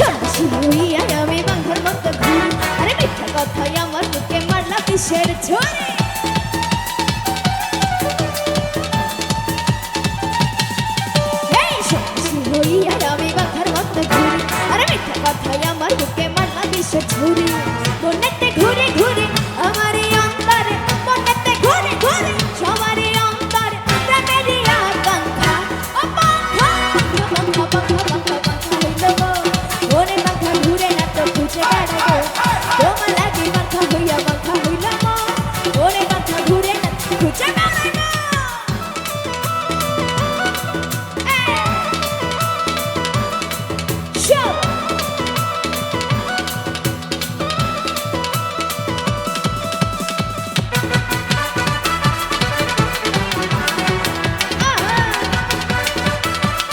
চলছি ভুইয়া আমি বাঘের মতো ঘুরি আরে মিথ্যা কথাই আমার বুকে মারলা কিসের ছড়ি আমি বাঘের মতো ঘুরি আরে মিথ্যা কথাই আমার বুকে মারলা কিসের ছড়ি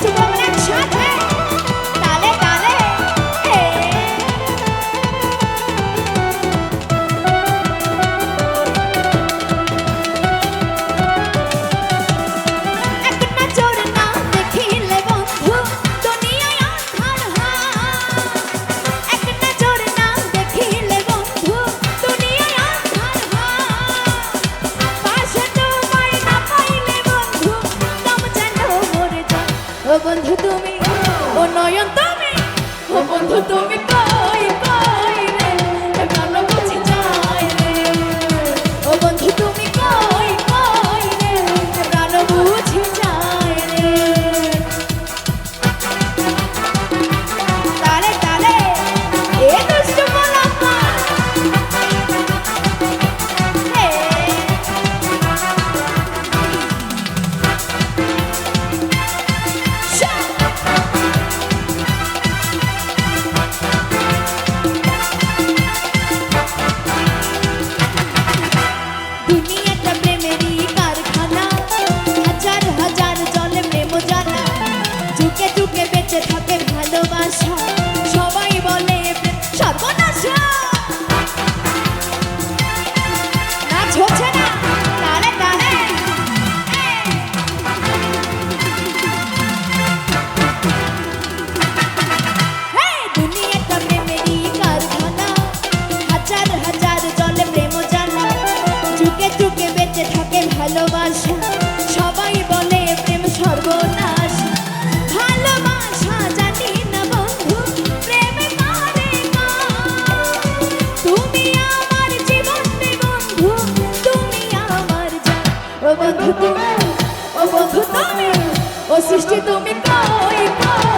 to Mom. ভালোবাসা বন্ধু তুমি ও বন্ধু তুমি ও সৃষ্টি তুমি কই কই?